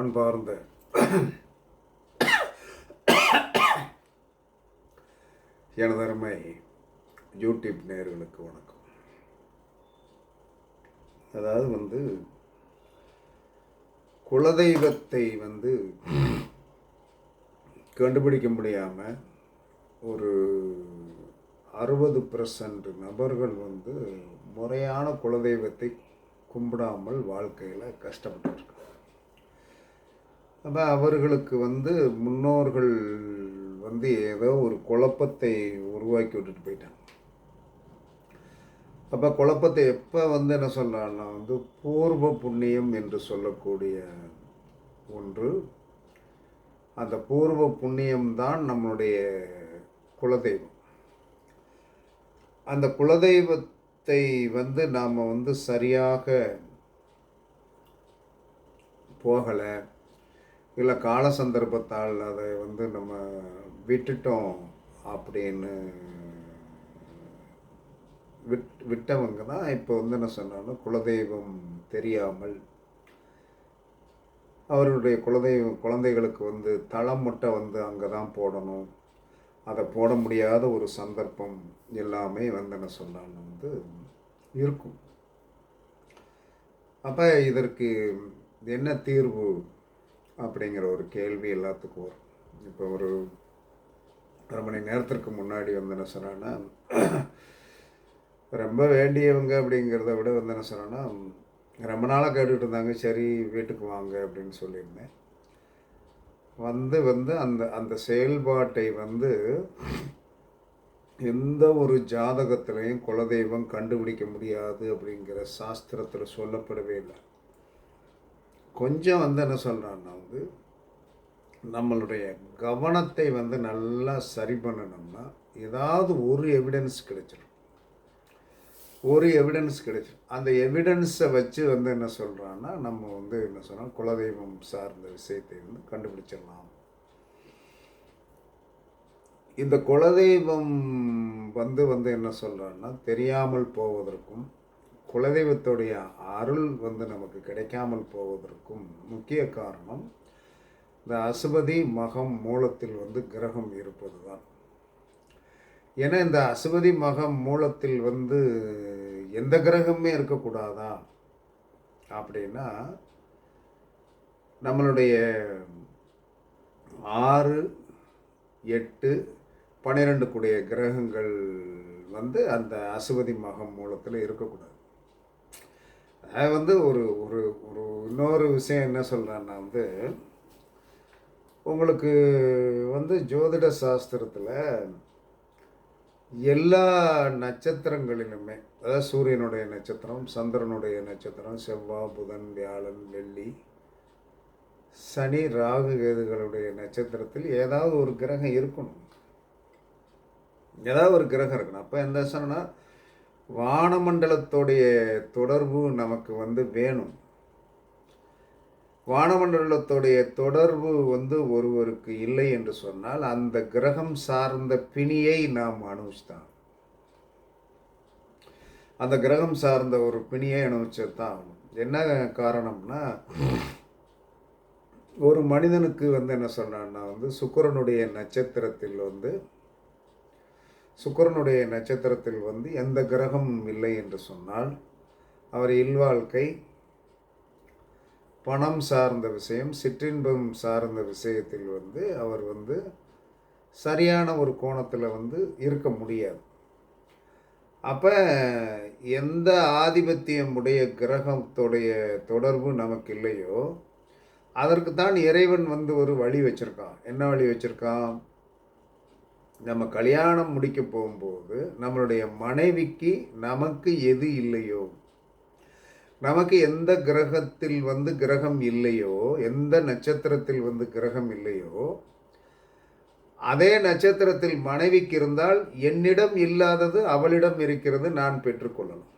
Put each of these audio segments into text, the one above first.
அன்பார்ந்த எனதருமை யூடியூப் நேர்களுக்கு வணக்கம். அதாவது வந்து குலதெய்வத்தை வந்து கண்டுபிடிக்க முடியாமல் ஒரு அறுபது பர்சன்ட் நபர்கள் வந்து முறையான குலதெய்வத்தை கும்பிடாமல் வாழ்க்கையில் கஷ்டப்பட்டுருக்காங்க அப்போ அவர்களுக்கு வந்து முன்னோர்கள் வந்து ஏதோ ஒரு குழப்பத்தை உருவாக்கி விட்டுட்டு போயிட்டாங்க. அப்போ குழப்பத்தை எப்போ வந்து என்ன சொல்கிறான்னா வந்து பூர்வ புண்ணியம் என்று சொல்லக்கூடிய ஒன்று. அந்த பூர்வ புண்ணியம்தான் நம்மளுடைய குலதெய்வம். அந்த குலதெய்வத்தை வந்து நாம் வந்து சரியாக போகலை. இல்லை கால சந்தர்ப்பத்தால் அதை வந்து நம்ம விட்டுட்டோம் அப்படின்னு விட் விட்டவங்க தான் இப்போ வந்து என்ன சொன்னாலும் குலதெய்வம் தெரியாமல் அவருடைய குலதெய்வம் குழந்தைகளுக்கு வந்து தளம் முட்டை வந்து அங்கே தான் போடணும். அதை போட முடியாத ஒரு சந்தர்ப்பம் எல்லாமே வந்து என்ன சொன்னாலும் வந்து இருக்கும். அப்போ இதற்கு என்ன தீர்வு? அப்படிங்கிற ஒரு கேள்வி எல்லாத்துக்கும் வரும். இப்போ ஒரு அரை மணி நேரத்திற்கு முன்னாடி வந்து என்ன சொன்னான்னா ரொம்ப வேண்டியவங்க அப்படிங்கிறத விட வந்து என்ன சொன்னேன்னா ரொம்ப நாளாக கேட்டுட்டு இருந்தாங்க சரி வீட்டுக்கு வாங்க அப்படின்னு சொல்லியிருந்தேன். வந்து வந்து அந்த அந்த செயல்பாட்டை வந்து எந்த ஒரு ஜாதகத்திலையும் குலதெய்வம் கண்டுபிடிக்க முடியாது அப்படிங்கிற சாஸ்திரத்தில் சொல்லப்படவே இல்லை. கொஞ்சம் வந்து என்ன சொல்கிறான்னா வந்து நம்மளுடைய கவனத்தை வந்து நல்லா சரி பண்ணணும்னா ஏதாவது ஒரு எவிடன்ஸ் கிடைச்சிடும் ஒரு எவிடன்ஸ் கிடைச்சிடும் அந்த எவிடன்ஸை வச்சு வந்து என்ன சொல்கிறான்னா நம்ம வந்து என்ன சொல்கிறோம் குலதெய்வம் சார்ந்த விஷயத்தை வந்து கண்டுபிடிச்சிடலாம். இந்த குலதெய்வம் வந்து வந்து என்ன சொல்கிறான்னா தெரியாமல் போவதற்கும் குலதெய்வத்துடைய அருள் வந்து நமக்கு கிடைக்காமல் போவதற்கும் முக்கிய காரணம் இந்த அசுபதி மகம் மூலத்தில் வந்து கிரகம் இருப்பது தான் ஏன்னா இந்த அசுபதி மகம் மூலத்தில் வந்து எந்த கிரகமே இருக்கக்கூடாதா? அப்படின்னா நம்மளுடைய ஆறு எட்டு பன்னிரெண்டு கூடிய கிரகங்கள் வந்து அந்த அசுபதி மகம் மூலத்தில் இருக்கக்கூடாது. அது வந்து ஒரு ஒரு ஒரு இன்னொரு விஷயம் என்ன சொல்கிறேன்னா வந்து உங்களுக்கு வந்து ஜோதிட சாஸ்திரத்தில் எல்லா நட்சத்திரங்களிலுமே அதாவது சூரியனுடைய நட்சத்திரம் சந்திரனுடைய நட்சத்திரம் செவ்வாய் புதன் வியாழன் வெள்ளி சனி ராகு கேதுகளுடைய நட்சத்திரத்தில் ஏதாவது ஒரு கிரகம் இருக்கணும். ஏதாவது ஒரு கிரகம் இருக்கணும். அப்போ எந்த சொன்னால் வானமண்டலத்துடைய தொடர்பு நமக்கு வந்து வேணும். வானமண்டலத்துடைய தொடர்பு வந்து ஒருவருக்கு இல்லை என்று சொன்னால் அந்த கிரகம் சார்ந்த பிணியை நாம் அனுபவிச்சுதான் அந்த கிரகம் சார்ந்த ஒரு பிணியை அனுபவிச்சது தான் ஆகணும். என்ன காரணம்னா ஒரு மனிதனுக்கு வந்து என்ன சொன்னான்னா வந்து சுக்கரனுடைய நட்சத்திரத்தில் வந்து சுக்கரனுடைய நட்சத்திரத்தில் வந்து எந்த கிரகமும் இல்லை என்று சொன்னால் அவர் இல்வாழ்க்கை பணம் சார்ந்த விஷயம் சிற்றின்பம் சார்ந்த விஷயத்தில் வந்து அவர் வந்து சரியான ஒரு கோணத்தில் வந்து இருக்க முடியாது. அப்போ எந்த ஆதிபத்தியம் உடைய கிரகத்துடைய தொடர்பு நமக்கு இல்லையோ அதற்கு தான் இறைவன் வந்து ஒரு வழி வச்சுருக்கான். என்ன வழி வச்சுருக்கான்? நம்ம கல்யாணம் முடிக்க போகும்போது நம்மளுடைய மனைவிக்கு நமக்கு எது இல்லையோ நமக்கு எந்த கிரகத்தில் வந்து கிரகம் இல்லையோ எந்த நட்சத்திரத்தில் வந்து கிரகம் இல்லையோ அதே நட்சத்திரத்தில் மனைவிக்கு இருந்தால் என்னிடம் இல்லாதது அவளிடம் இருக்கிறது நான் பெற்றுக்கொள்ளலாம்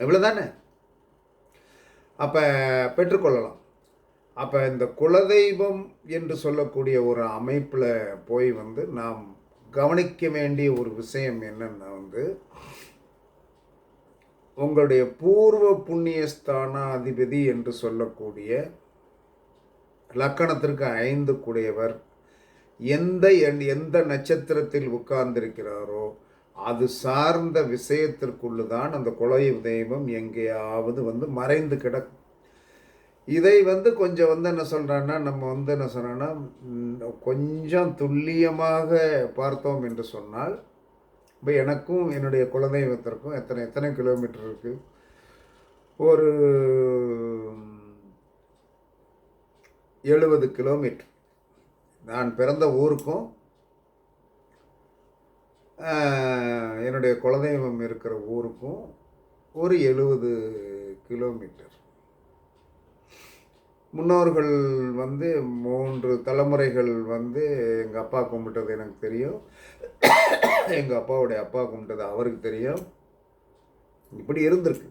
எவ்வளோதானே அப்போ பெற்றுக்கொள்ளலாம் அப்போ இந்த குலதெய்வம் என்று சொல்லக்கூடிய ஒரு அமைப்பில் போய் வந்து நாம் கவனிக்க வேண்டிய ஒரு விஷயம் என்னென்னா வந்து உங்களுடைய பூர்வ புண்ணியஸ்தானாதிபதி என்று சொல்லக்கூடிய லக்கணத்திற்கு ஐந்து கூடியவர் எந்த எந்த நட்சத்திரத்தில் உட்கார்ந்திருக்கிறாரோ அது சார்ந்த விஷயத்திற்குள்ளு தான் அந்த குலதெய்வம் எங்கேயாவது வந்து மறைந்து கிடக்கும். இதை வந்து கொஞ்சம் வந்து என்ன சொல்கிறேன்னா நம்ம வந்து என்ன சொல்கிறோன்னா கொஞ்சம் துல்லியமாக பார்த்தோம் என்று சொன்னால் இப்போ எனக்கும் என்னுடைய குலதெய்வத்திற்கும் எத்தனை எத்தனை கிலோமீட்டர் இருக்குது ஒரு எழுபது கிலோமீட்டர். நான் பிறந்த ஊருக்கும் என்னுடைய குலதெய்வம் இருக்கிற ஊருக்கும் ஒரு எழுபது கிலோமீட்டர். முன்னோர்கள் வந்து மூன்று தலைமுறைகள் வந்து எங்கள் அப்பா கும்பிட்டது எனக்கு தெரியும். எங்கள் அப்பாவுடைய அப்பா கும்பிட்டது அவருக்கு தெரியும். இப்படி இருந்திருக்கு.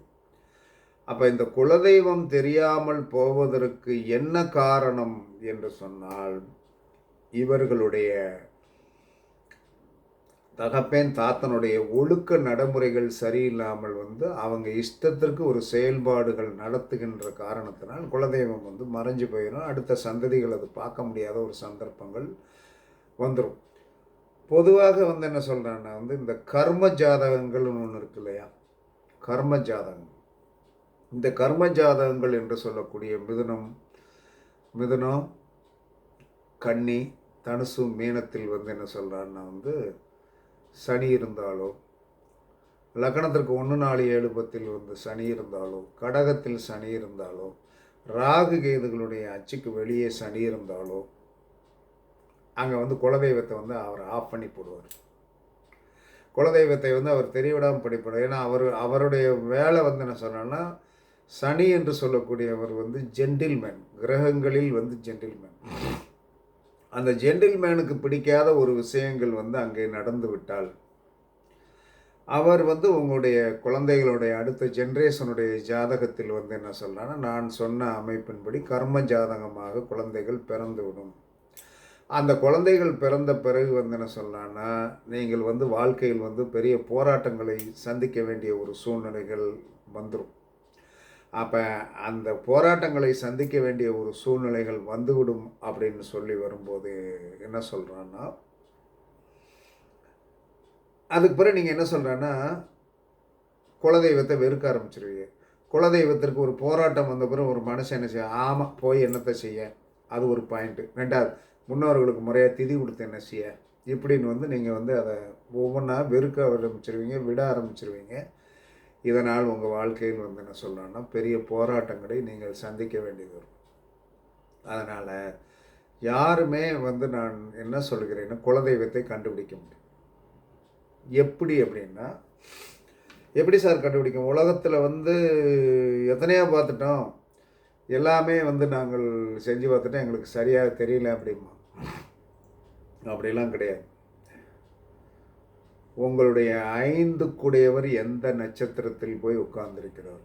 அப்போ இந்த குலதெய்வம் தெரியாமல் போவதற்கு என்ன காரணம் என்று சொன்னால் இவர்களுடைய தகப்பேன் தாத்தனுடைய ஒழுக்க நடைமுறைகள் சரியில்லாமல் வந்து அவங்க இஷ்டத்திற்கு ஒரு செயல்பாடுகள் நடத்துகின்ற காரணத்தினால் குலதெய்வம் வந்து மறைஞ்சு போயிடும் அடுத்த சந்ததிகள் அது பார்க்க முடியாத ஒரு சந்தர்ப்பங்கள் வந்துடும் பொதுவாக வந்து என்ன சொல்கிறேன்னா வந்து இந்த கர்ம ஜாதகங்கள்னு ஒன்று இருக்கு இல்லையா? கர்ம ஜாதகம். இந்த கர்ம ஜாதகங்கள் என்று சொல்லக்கூடிய மிதுனம் மிதுனம் கன்னி தனுசு மீனத்தில் வந்து என்ன சொல்கிறான்னா வந்து சனி இருந்தாலோ லக்னத்திற்கு ஒன்று நாலு ஏழு பத்தில் வந்து சனி இருந்தாலோ கடகத்தில் சனி இருந்தாலோ ராகு கேதுகளுடைய அச்சுக்கு வெளியே சனி இருந்தாலோ அங்கே வந்து குலதெய்வத்தை வந்து அவர் ஆஃப் பண்ணி போடுவார். குலதெய்வத்தை வந்து அவர் தெரியவிடாமல் படிப்பார். ஏன்னா அவர் அவருடைய வேலை வந்து என்ன சொன்னோன்னா சனி என்று சொல்லக்கூடியவர் வந்து ஜென்டில்மேன் கிரகங்களில் வந்து ஜென்டில்மேன் அந்த ஜென்டில்மேனுக்கு பிடிக்காத ஒரு விஷயங்கள் வந்து அங்கே நடந்து விட்டால் அவர் வந்து உங்களுடைய குழந்தைகளுடைய அடுத்த ஜென்ரேஷனுடைய ஜாதகத்தில் வந்து என்ன சொல்கிறான்னா நான் சொன்ன அமைப்பின்படி கர்ம ஜாதகமாக குழந்தைகள் பிறந்துவிடும் அந்த குழந்தைகள் பிறந்த பிறகு வந்து என்ன சொல்லலான்னா நீங்கள் வந்து வாழ்க்கையில் வந்து பெரிய போராட்டங்களை சந்திக்க வேண்டிய ஒரு சூழ்நிலைகள் வந்துடும் அப்போ அந்த போராட்டங்களை சந்திக்க வேண்டிய ஒரு சூழ்நிலைகள் வந்துவிடும் அப்படின்னு சொல்லி வரும்போது என்ன சொல்கிறான்னா அதுக்கு பிறகு நீங்கள் என்ன சொல்கிறேன்னா குலதெய்வத்தை வெறுக்க ஆரம்பிச்சிருவீங்க. குலதெய்வத்திற்கு ஒரு போராட்டம் வந்த பிறகு ஒரு மனுஷன் என்ன செய்ய ஆமாம் போய் என்னத்தை செய்ய? அது ஒரு பாயிண்ட்டு ரெண்டாவது முன்னோர்களுக்கு முறையாக திதி கொடுத்து என்ன செய்ய? இப்படின்னு வந்து நீங்கள் வந்து அதை ஒவ்வொன்றா வெறுக்க ஆரம்பிச்சிருவீங்க விட ஆரம்பிச்சிருவீங்க. இதனால் உங்கள் வாழ்க்கையில் வந்து என்ன சொல்லணும்னா பெரிய போராட்டங்களை நீங்கள் சந்திக்க வேண்டியது வரும் அதனால் யாருமே வந்து நான் என்ன சொல்கிறேன்னா குலதெய்வத்தை கண்டுபிடிக்க முடியும். எப்படி அப்படின்னா எப்படி சார் கண்டுபிடிக்கும் உலகத்தில் வந்து எத்தனையோ பார்த்துட்டோம். எல்லாமே வந்து நாங்கள் செஞ்சு பார்த்துட்டோம். எங்களுக்கு சரியாக தெரியல அப்படிமா அப்படிலாம் கிடையாது. உங்களுடைய ஐந்து குடையவர் எந்த நட்சத்திரத்தில் போய் உட்கார்ந்திருக்கிறார்?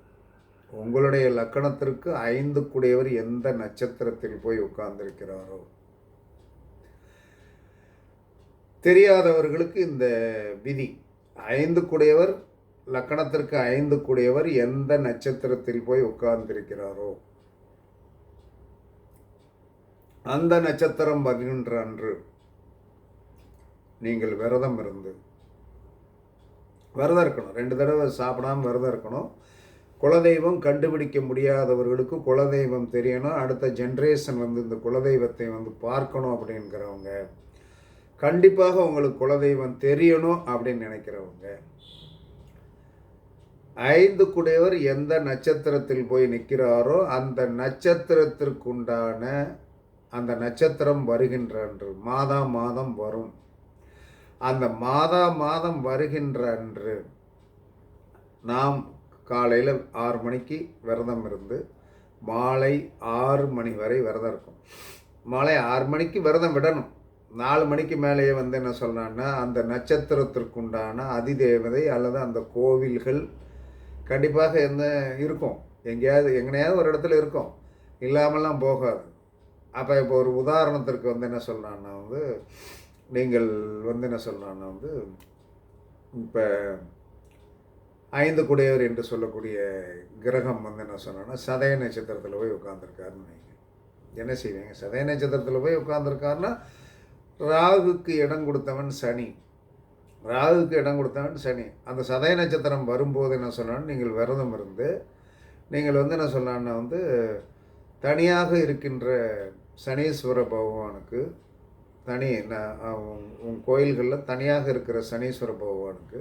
உங்களுடைய லக்கணத்திற்கு ஐந்து குடையவர் எந்த நட்சத்திரத்தில் போய் உட்கார்ந்திருக்கிறாரோ? தெரியாதவர்களுக்கு இந்த விதி. ஐந்து குடையவர் லக்கணத்திற்கு ஐந்து குடையவர் எந்த நட்சத்திரத்தில் போய் உட்கார்ந்திருக்கிறாரோ? அந்த நட்சத்திரம் வருகின்ற அன்று நீங்கள் விரதம் இருந்து விரதம் இருக்கணும். ரெண்டு தடவை சாப்பிடாம விரதம் இருக்கணும். குலதெய்வம் கண்டுபிடிக்க முடியாதவர்களுக்கு குலதெய்வம் தெரியணும். அடுத்த ஜென்ரேஷன் வந்து இந்த குலதெய்வத்தை வந்து பார்க்கணும் அப்படிங்கிறவங்க. கண்டிப்பாக உங்களுக்கு குலதெய்வம் தெரியணும் அப்படின்னு நினைக்கிறவங்க. ஐந்து குடையவர் எந்த நட்சத்திரத்தில் போய் நிற்கிறாரோ அந்த நட்சத்திரத்திற்குண்டான அந்த நட்சத்திரம் வருகின்ற அன்று மாதா மாதம் வரும். அந்த மாதா மாதம் வருகின்ற அன்று நாம் காலையில் ஆறு மணிக்கு விரதம் இருந்து மாலை ஆறு மணி வரை விரதம் இருக்கும். மாலை ஆறு மணிக்கு விரதம் விடணும். நாலு மணிக்கு மேலேயே வந்து என்ன சொல்லலான்னா அந்த நட்சத்திரத்திற்குண்டான அதிதேவதை அல்லது அந்த கோவில்கள் கண்டிப்பாக என்ன இருக்கும். எங்கேயாவது எங்கனையாவது ஒரு இடத்துல இருக்கும். இல்லாமலாம் போகாது. அப்போ இப்போ ஒரு உதாரணத்திற்கு வந்து என்ன சொல்லலான்னா வந்து நீங்கள் வந்து என்ன சொல்லலான்னா வந்து இப்போ ஐந்து குடையவர் என்று சொல்லக்கூடிய கிரகம் வந்து என்ன சொன்னான்னா சதய நட்சத்திரத்தில் போய் உட்காந்துருக்காருன்னு நினைக்கிறேன். என்ன செய்வீங்க? சதய நட்சத்திரத்தில் போய் உட்காந்துருக்காருன்னா ராகுக்கு இடம் கொடுத்தவன் சனி. ராகுக்கு இடம் கொடுத்தவன் சனி. அந்த சதய நட்சத்திரம் வரும்போது என்ன சொன்னாலும் நீங்கள் விரதம் இருந்து நீங்கள் வந்து என்ன சொன்னான்னா வந்து தனியாக இருக்கின்ற சனீஸ்வர பகவானுக்கு தனி நான் உன் கோயில்களில் தனியாக இருக்கிற சனீஸ்வர பகவானுக்கு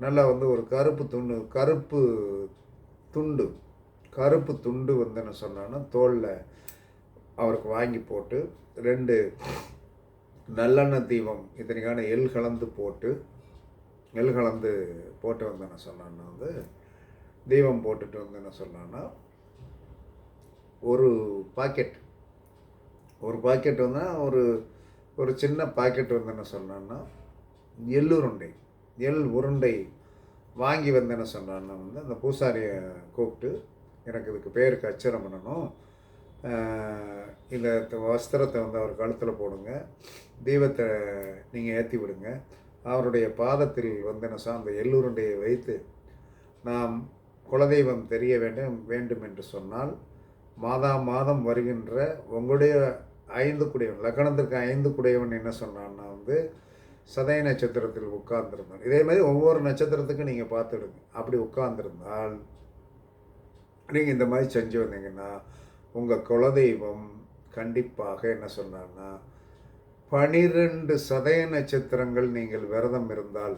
நல்லா வந்து ஒரு கருப்பு துண்டு கருப்பு துண்டு கருப்பு துண்டு வந்து என்ன சொன்னான்னா தோளில் அவருக்கு வாங்கி போட்டு ரெண்டு நல்லெண்ணெய் தீபம் இத்தனைக்கான எள் கலந்து போட்டு எள் கலந்து போட்டு வந்து என்ன சொன்னான்னா வந்து தீபம் போட்டுட்டு வந்து என்ன சொன்னான்னா ஒரு பாக்கெட். ஒரு பாக்கெட் வந்து ஒரு ஒரு சின்ன பாக்கெட் வந்து என்ன சொன்னான்னா எள்ளுருண்டை எள் உருண்டை வாங்கி வந்து என்ன சொன்னான்னா வந்து அந்த பூசாரியை கூப்பிட்டு எனக்கு இதுக்கு பேருக்கு அச்சரம் பண்ணணும். இந்த வஸ்திரத்தை வந்து அவர் கழுத்தில் போடுங்க தீபத்தை நீங்கள் ஏற்றி விடுங்க. அவருடைய பாதத்தில் வந்து என்ன அந்த எள்ளுருண்டையை வைத்து நாம் குலதெய்வம் தெரிய வேண்டும் வேண்டும் என்று சொன்னால் மாதா மாதம் வருகின்ற உங்களுடைய ஐந்து குடையவன் லக்கணத்திற்கு ஐந்து குடையவன் என்ன சொன்னான்னா வந்து சதய நட்சத்திரத்தில் உட்கார்ந்திருந்தான் இதே மாதிரி ஒவ்வொரு நட்சத்திரத்துக்கும் நீங்கள் பார்த்துடுங்க. அப்படி உட்கார்ந்திருந்தால் நீங்கள் இந்த மாதிரி செஞ்சு வந்தீங்கன்னா உங்கள் குலதெய்வம் கண்டிப்பாக என்ன சொன்னான்னா பனிரெண்டு சதய நட்சத்திரங்கள் நீங்கள் விரதம் இருந்தால்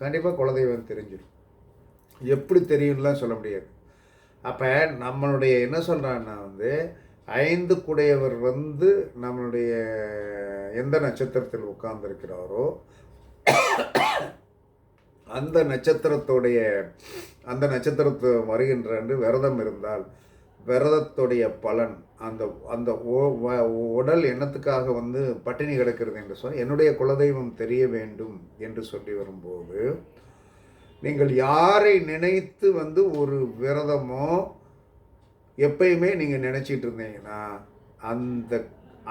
கண்டிப்பாக குலதெய்வம் தெரிஞ்சிடும். எப்படி தெரியும்லாம் சொல்ல முடியாது. அப்போ நம்மளுடைய என்ன சொல்கிறான்னா வந்து ஐந்து குடையவர் வந்து நம்மளுடைய எந்த நட்சத்திரத்தில் உட்கார்ந்திருக்கிறாரோ அந்த நட்சத்திரத்துடைய அந்த நட்சத்திரத்து வருகின்ற அன்று விரதம் இருந்தால் விரதத்துடைய பலன் அந்த அந்த வ- உடல் எண்ணத்துக்காக வந்து பட்டினி கிடக்கிறது என்று சொன்னால் என்னுடைய குலதெய்வம் தெரிய வேண்டும் என்று சொல்லி வரும்போது நீங்கள் யாரை நினைத்து வந்து ஒரு விரதமோ எப்பயுமே நீங்கள் நினச்சிட்டு இருந்தீங்கன்னா அந்த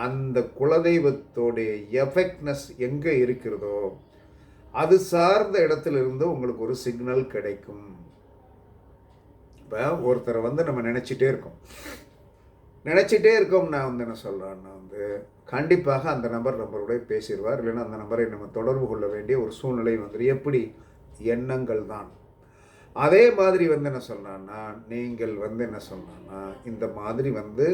அந்த குலதெய்வத்தோடைய எஃபெக்ட்னஸ் எங்கே இருக்கிறதோ அது சார்ந்த இடத்துலேருந்து உங்களுக்கு ஒரு சிக்னல் கிடைக்கும். இப்போ ஒருத்தரை வந்து நம்ம நினச்சிட்டே இருக்கோம். நினச்சிட்டே நான் வந்து என்ன சொல்கிறேன்னா வந்து கண்டிப்பாக அந்த நபர் நம்மளுடைய பேசிடுவார். இல்லைன்னா அந்த நபரை நம்ம தொடர்பு கொள்ள வேண்டிய ஒரு சூழ்நிலை வந்துடும் எப்படி? எண்ணங்கள் தான். அதே மாதிரி வந்து என்ன சொல்கிறான்னா நீங்கள் வந்து என்ன சொன்னான்னா இந்த மாதிரி வந்து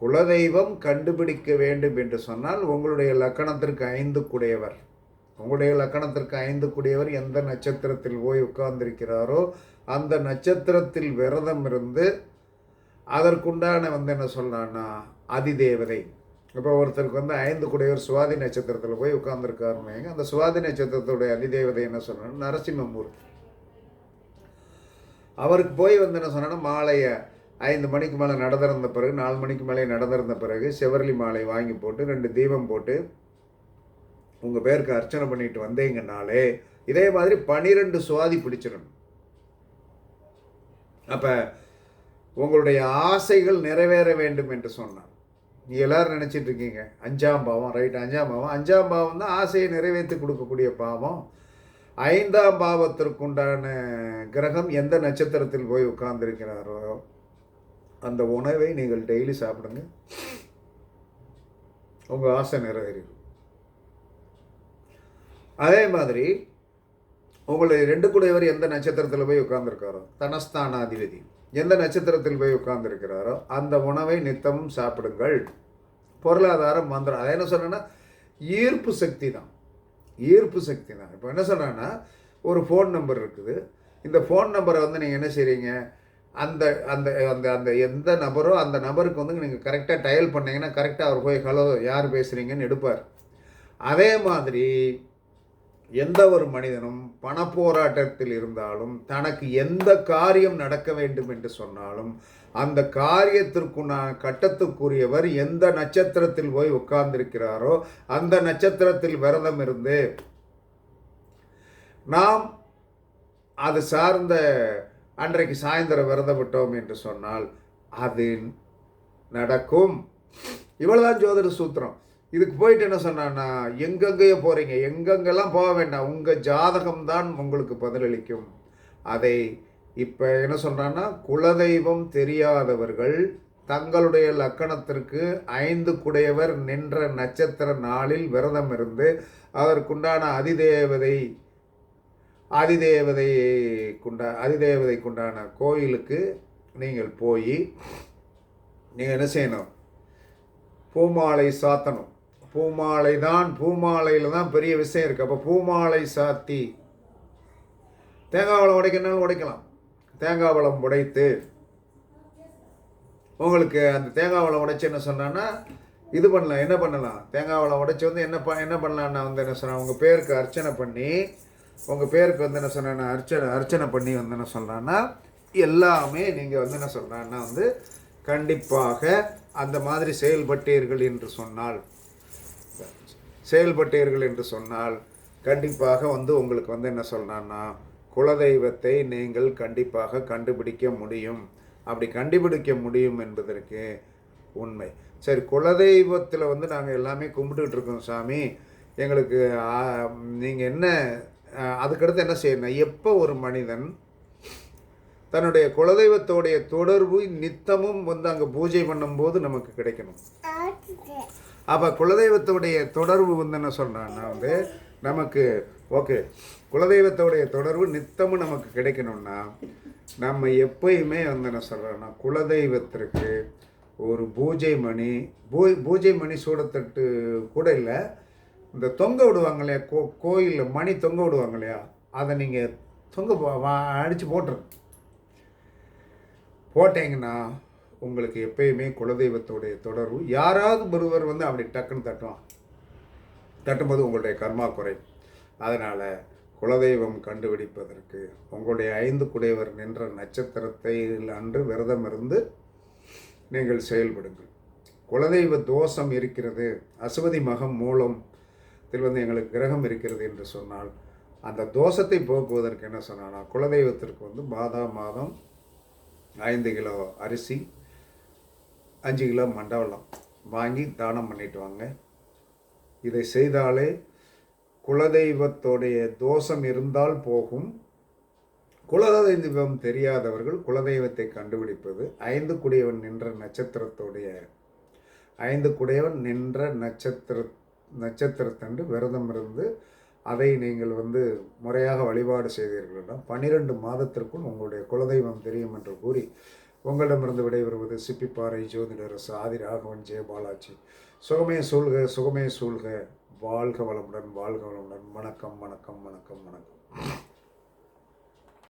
குலதெய்வம் கண்டுபிடிக்க வேண்டும் என்று சொன்னால் உங்களுடைய லக்கணத்திற்கு ஐந்து குடையவர். உங்களுடைய லக்கணத்திற்கு ஐந்து கூடியவர் எந்த நட்சத்திரத்தில் போய் உட்கார்ந்திருக்கிறாரோ அந்த நட்சத்திரத்தில் விரதம் இருந்து அதற்குண்டான வந்து என்ன சொல்கிறான்னா அதிதேவதை. இப்போ ஒருத்தருக்கு வந்து ஐந்து குடையவர் சுவாதி நட்சத்திரத்தில் போய் உட்கார்ந்துருக்காருன்னு அந்த சுவாதி நட்சத்திரத்துடைய அதிதேவதை என்ன சொல்லணும் நரசிம்மமூர்த்தி. அவருக்கு போய் வந்து என்ன சொன்னா மாலையை ஐந்து மணிக்கு மேலே நடந்திருந்த பிறகு நாலு மணிக்கு மேலே நடந்திருந்த பிறகு செவரளி மாலை வாங்கி போட்டு ரெண்டு தீபம் போட்டு உங்கள் பேருக்கு அர்ச்சனை பண்ணிட்டு வந்தீங்கன்னாலே இதே மாதிரி பனிரெண்டு சுவாதி பிடிச்சிடணும். அப்போ உங்களுடைய ஆசைகள் நிறைவேற வேண்டும் என்று சொன்னான் நீ எல்லோரும் நினச்சிட்டு இருக்கீங்க அஞ்சாம் பாவம் ரைட் அஞ்சாம் பாவம். அஞ்சாம் பாவம் தான் ஆசையை நிறைவேற்றி கொடுக்கக்கூடிய பாவம். ஐந்தாம் பாவத்திற்குண்டான கிரகம் எந்த நட்சத்திரத்தில் போய் உட்கார்ந்திருக்கிறாரோ அந்த உணவை நீங்கள் டெய்லி சாப்பிடுங்க. உங்கள் ஆசை நிறைவேறிடும். அதே மாதிரி உங்களுடைய ரெண்டு குடையவர் எந்த நட்சத்திரத்தில் போய் உட்கார்ந்துருக்காரோ தனஸ்தானாதிபதி எந்த நட்சத்திரத்தில் போய் உட்கார்ந்துருக்கிறாரோ அந்த உணவை நித்தமும் சாப்பிடுங்கள். பொருளாதாரம் மந்திரம் அதை என்ன சொன்னேன்னா ஈர்ப்பு சக்தி தான். ஈர்ப்பு சக்தி தான். இப்போ என்ன சொல்கிறேன்னா ஒரு ஃபோன் நம்பர் இருக்குது. இந்த ஃபோன் நம்பரை வந்து நீங்கள் என்ன செய்கிறீங்க அந்த அந்த அந்த அந்த எந்த நபரோ அந்த நபருக்கு வந்து நீங்கள் கரெக்டாக டயல் பண்ணீங்கன்னா கரெக்டாக அவர் போய் ஹலோ யார் பேசுகிறீங்கன்னு எடுப்பார். அதே மாதிரி எந்த ஒரு மனிதனும் பணப்போராட்டத்தில் இருந்தாலும் தனக்கு எந்த காரியம் நடக்க வேண்டும் என்று சொன்னாலும் அந்த காரியத்திற்குண்டான கட்டத்துக்குரியவர் எந்த நட்சத்திரத்தில் போய் உட்கார்ந்திருக்கிறாரோ அந்த நட்சத்திரத்தில் விரதம் இருந்து நாம் அது சார்ந்த அன்றைக்கு சாயந்தரம் விரதம் விட்டோம் என்று சொன்னால் அது நடக்கும். இவ்வளோதான் ஜோதிட சூத்திரம். இதுக்கு போயிட்டு என்ன சொன்னான்னா எங்கெங்கேயோ போகிறீங்க எங்கெங்கெல்லாம் போக வேண்டாம் உங்கள் ஜாதகம் தான் உங்களுக்கு பதிலளிக்கும். அதை இப்போ என்ன சொல்கிறான்னா குலதெய்வம் தெரியாதவர்கள் தங்களுடைய லக்கணத்திற்கு ஐந்து குடையவர் நின்ற நட்சத்திர நாளில் விரதம் இருந்து அதற்குண்டான அதிதேவதை அதிதேவதை குண்டா அதிதேவதைக்குண்டான கோயிலுக்கு நீங்கள் போய் நீங்கள் என்ன செய்யணும்? பூமாலை சாத்தணும். பூமாலை தான் பூமாலையில் தான் பெரிய விஷயம் இருக்குது அப்போ பூமாலை சாத்தி தேங்காவில் பழம் உடைக்கணும்னாலும் உடைக்கலாம். தேங்காய் பழம் உடைத்து உங்களுக்கு அந்த தேங்காய் பழம் உடைச்சு என்ன சொன்னான்னா இது பண்ணலாம் என்ன பண்ணலாம்? தேங்காய் பழம் உடைச்சி வந்து என்ன ப என்ன பண்ணலான்னா வந்து என்ன சொன்னா உங்கள் பேருக்கு அர்ச்சனை பண்ணி உங்கள் பேருக்கு வந்து என்ன சொன்னா அர்ச்சனை அர்ச்சனை பண்ணி வந்து என்ன சொல்கிறான்னா எல்லாமே நீங்கள் வந்து என்ன சொல்கிறான்னா வந்து கண்டிப்பாக அந்த மாதிரி செயல்பட்டீர்கள் என்று சொன்னால் செயல்பட்டீர்கள் என்று சொன்னால் கண்டிப்பாக வந்து உங்களுக்கு வந்து என்ன சொல்கிறான்னா குலதெய்வத்தை நீங்கள் கண்டிப்பாக கண்டுபிடிக்க முடியும். அப்படி கண்டுபிடிக்க முடியும் என்பதற்கு உண்மை. சரி குலதெய்வத்தில் வந்து நாங்கள் எல்லாமே கும்பிட்டுக்கிட்டு இருக்கோம் சாமி. எங்களுக்கு நீங்கள் என்ன அதுக்கடுத்து என்ன செய்யணும்? எப்போ ஒரு மனிதன் தன்னுடைய குலதெய்வத்தோடைய தொடர்பு நித்தமும் வந்து அங்கே பூஜை பண்ணும்போது நமக்கு கிடைக்கணும். அப்போ குலதெய்வத்தோடைய தொடர்பு வந்து என்ன சொல்கிறான்னா வந்து நமக்கு ஓகே குலதெய்வத்தோடைய தொடர்பு நித்தமும் நமக்கு கிடைக்கணும்னா நம்ம எப்பயுமே வந்து என்ன சொல்கிறோன்னா குலதெய்வத்திற்கு ஒரு பூஜை மணி பூ பூஜை மணி சூடத்தட்டு கூட இல்லை. இந்த தொங்க விடுவாங்க இல்லையா? கோ கோயிலில் மணி தொங்க விடுவாங்க இல்லையா? அதை நீங்கள் தொங்க அடித்து போட்டுருங்க. போட்டீங்கன்னா உங்களுக்கு எப்பயுமே குலதெய்வத்தோடைய தொடர்பு யாராவது ஒருவர் வந்து அப்படி டக்குன்னு தட்டுவான். தட்டும்போது உங்களுடைய கர்மா குறை அதனால் குலதெய்வம் கண்டுபிடிப்பதற்கு உங்களுடைய ஐந்து குடையவர் நின்ற நட்சத்திரத்தை அன்று விரதம் இருந்து நீங்கள் செயல்படுங்கள். குலதெய்வ தோஷம் இருக்கிறது அசுவதி மகம் மூலத்தில் வந்து எங்களுக்கு கிரகம் இருக்கிறது என்று சொன்னால் அந்த தோஷத்தை போக்குவதற்கு என்ன சொன்னான்னா குலதெய்வத்திற்கு வந்து மாதா மாதம் ஐந்து கிலோ அரிசி அஞ்சு கிலோ மண்டவளம் வாங்கி தானம் பண்ணிட்டு வாங்க. இதை செய்தாலே குலதெய்வத்தோடைய தோஷம் இருந்தால் போகும். குலதெய்வம் தெரியாதவர்கள் குலதெய்வத்தை கண்டுபிடிப்பது. ஐந்து குடையவன் நின்ற நட்சத்திரத்தோடைய ஐந்து குடையவன் நின்ற நட்சத்திர நட்சத்திரத்தன்று விரதம் இருந்து அதை நீங்கள் வந்து முறையாக வழிபாடு செய்தீர்கள்னா பன்னிரெண்டு மாதத்திற்குள் உங்களுடைய குலதெய்வம் தெரியும் என்று கூறி உங்களிடமிருந்து விடைபெறுவது சிப்பிப்பாறை ஜோதிடரசு ஆதி ராகவன் ஜெயபாலாஜி. சுகமே சூழ்க சுகமே சூழ்க. வாழ்க வளமுடன் வாழ்க வளமுடன். வணக்கம் வணக்கம் வணக்கம் வணக்கம்.